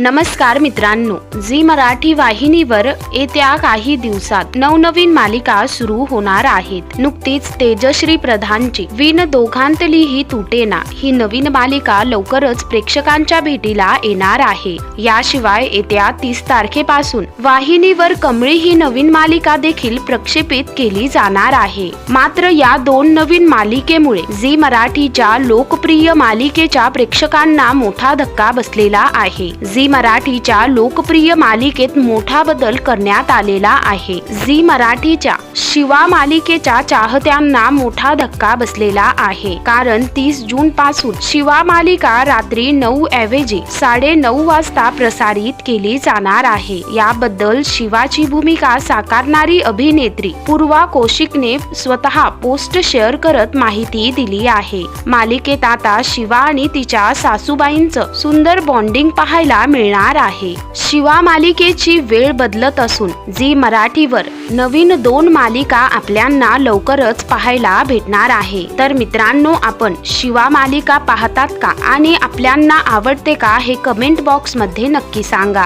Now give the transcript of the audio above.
नमस्कार मित्रांनो झी मराठी वाहिनीवर येत्या काही दिवसात नवनवीन मालिका सुरू होणार आहेत. नुकतीच तेजश्री प्रधानची विन दोघांतली ही तुटेना ही नवीन मालिका लवकरच प्रेक्षकांच्या भेटीला येणार आहे. याशिवाय येत्या तीस तारखेपासून वाहिनीवर कमळी ही नवीन मालिका देखील प्रक्षेपित केली जाणार आहे. मात्र या दोन नवीन मालिकेमुळे झी मराठीच्या लोकप्रिय मालिकेच्या प्रेक्षकांना मोठा धक्का बसलेला आहे. झी मराठीच्या लोकप्रिय मालिकेत मोठा बदल करण्यात आलेला आहे. झी मराठीच्या शिवा मालिकेच्या चाहत्यांना मोठा धक्का बसलेला आहे. कारण तीस जून पासून शिवा मालिका रात्री नऊ ऐवजी साडे नऊ वाजता प्रसारित केली जाणार आहे. याबद्दल शिवाची भूमिका साकारणारी अभिनेत्री पूर्वा कौशिकने स्वतः पोस्ट शेअर करत माहिती दिली आहे. मालिकेत आता शिवा आणि तिच्या सासूबाईंचं सुंदर बॉन्डिंग पाहायला मिळणार आहे. शिवा मालिकेची वेळ बदलत असून जी मराठीवर नवीन दोन मालिका आपल्यांना लवकरच पाहायला भेटणार आहे. तर मित्रांनो आपण शिवा मालिका पाहतात का आणि आपल्यांना आवडते का हे कमेंट बॉक्समध्ये नक्की सांगा.